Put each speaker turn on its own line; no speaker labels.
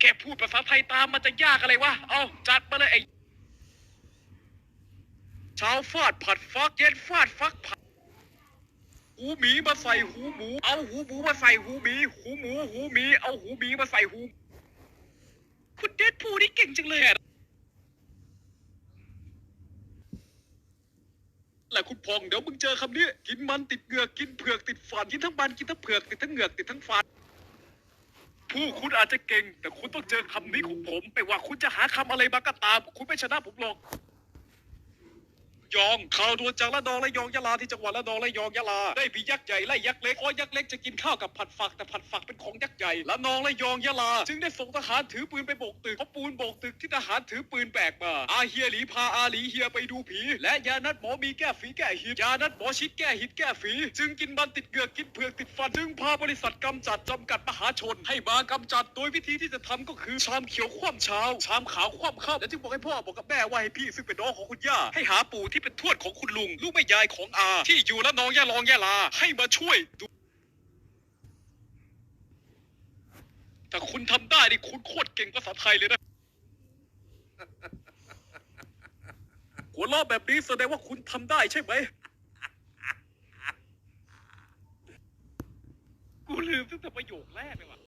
แค่พูดภาษาไทยตามมันจะยากอะไรวะ เอาจัดมาเลยไอ้เช้าฟาดผัดฟัก เย็นฟาดฟักผัด หูหมีมาใส่หูหมู เอาหูหมูมาใส่หูหมี หูหมู หูหมี เอาหูหมีมาใส่หู คุณเดดพูนี่เก่งจังเลยอะแหละคุณพองเดี๋ยวมึงเจอคำนี้ กินมันติดเหงือก กินเผือกติดฟัน กินทั้งมันกินทั้งเผือกติดทั้งเหงือกติดทั้งฟัน ผู้คุณอาจจะเก่ง แต่คุณต้องเจอคำนี้ของผม ไม่ว่าคุณจะหาคำอะไรมาก็ตาม คุณไม่ชนะผมหรอก ยองข่าวด่วนจากละนองและยองยะลาที่จังหวัดละนองและยองยะลาได้มียักษ์ใหญ่ไล่ยักษ์เล็กเพราะยักษ์เล็กจะกินข้าวกับผัดฝักแต่ผัดฝักเป็นของยักษ์ใหญ่ละนองและยองยะลา จึงได้ส่งทหารถือปืนไปโบกตึกเพราะปูนโบกตึกที่ทหารถือปืนแบกมาอาเฮียหลีพาอาหลีเฮียไปดูผี และยานัดหมอมีแก้ฝีแก้หิดยานัดหมอชิดแก้หิดแก้ฝี จึงกินมันติดเหงือกกินเผือกติดฟันจึงพาบริษัทกำจัดจำกัดมหาชน ให้มากำจัดโดยวิธีที่จะทำก็คือชามเขียวคว่ำเช้าชามขาวคว่ำค่ำและจึงบอกให้พ่อบอกกับแม่ว่าให้พี่ซึ่งเป็นน้องของคุณย่าให้หาปู่ที่เป็นทวดของคุณลุง ลูกแม่ยายของอา ที่อยู่และน้องย่าลองย่าลา ให้มาช่วยดูถ้าคุณทำได้นี่คุณโคตรเก่งภาษาไทยเลยนะหัวเราะแบบนี้แสดงว่าคุณทำได้ใช่ไหมกูลืมตั้งแต่ประโยคแรกเลยว่ะ